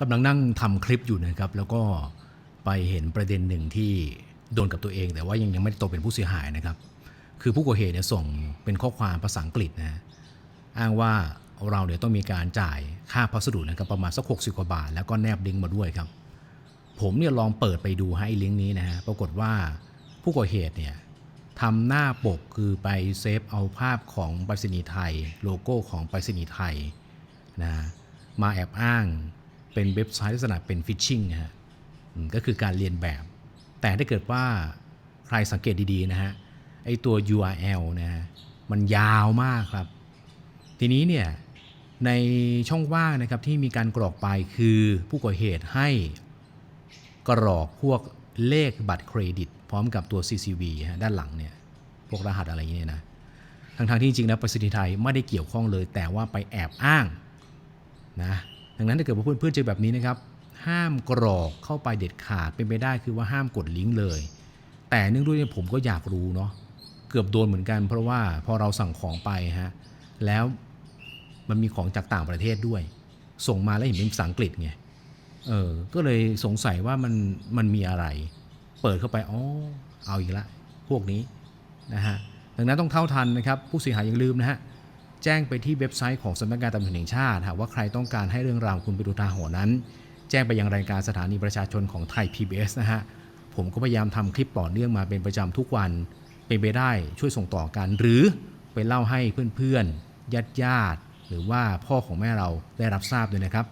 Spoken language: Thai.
กำลังนั่งทำคลิปอยู่นะครับ แล้วก็ไปเห็นประเด็นหนึ่งที่โดนกับตัวเอง แต่ว่ายังยังไม่ได้ตกเป็นผู้เสียหายนะครับ คือผู้ก่อเหตุเนี่ยส่งเป็นข้อความภาษาอังกฤษนะอ้างว่าเราเนี่ยต้องมีการจ่ายค่าพัสดุนะครับประมาณสัก60กว่าบาท แล้วก็แนบลิงก์มาด้วยครับ ผมเนี่ยลองเปิดไปดูให้ลิงก์นี้นะฮะปรากฏว่าผู้ก่อเหตุเนี่ยทำหน้าปกคือไปเซฟเอาภาพของไปรษณีย์ไทย โลโก้ของไปรษณีย์ไทยนะมาแอบอ้าง เป็นเว็บไซต์ลักษณะเป็นฟิชชิงนะฮะก็คือการเรียนแบบ แต่ถ้าเกิดว่าใครสังเกตดีๆนะฮะไอตัว URL นะฮะมันยาวมากครับ ทีนี้เนี่ยในช่องว่างนะครับที่มีการกรอกไปคือผู้ก่อเหตุให้กรอกพวกเลขบัตรเครดิต พร้อมกับตัว CCV ฮะด้านหลังเนี่ยพวกรหัสอะไรอย่างเงี้ยนะทั้งๆที่จริงๆแล้วประสิทธิไทยไม่ได้เกี่ยวข้องเลย แต่ว่าไปแอบอ้างนะ นั้นถ้าเกิดว่าเพื่อนๆเจอแบบนี้นะครับ ห้ามกรอกเข้าไปเด็ดขาดเป็นไปได้คือว่าห้ามกดลิงก์เลย แต่เนื่องด้วยเนี่ยผมก็อยากรู้เนาะเกือบโดนเหมือนกัน เพราะว่าพอเราสั่งของไปฮะแล้วมันมีของจากต่างประเทศด้วย ส่งมาแล้วเห็นเป็นภาษาอังกฤษไงเออก็เลยสงสัยว่ามันมันมีอะไร เปิดเข้าไปอ๋อเอาอีกละพวกนี้นะฮะดังนั้นต้องเท่าทันนะครับ ผู้เสียหายอย่าลืมนะฮะ แจ้งไปที่เว็บไซต์ของสำนักงานตำรวจแห่งชาติ หากว่าใครต้องการให้เรื่องราวคุณเป็นอุทาหรณ์นั้น แจ้งไปยังรายการสถานีประชาชนของไทย PBS นะฮะ ผมก็พยายามทำคลิปต่อเนื่องมาเป็นประจำทุกวัน เป็นไปได้ช่วยส่งต่อกัน หรือไปเล่าให้เพื่อนๆญาติญาติหรือว่าพ่อของแม่เราได้รับทราบด้วยนะครับ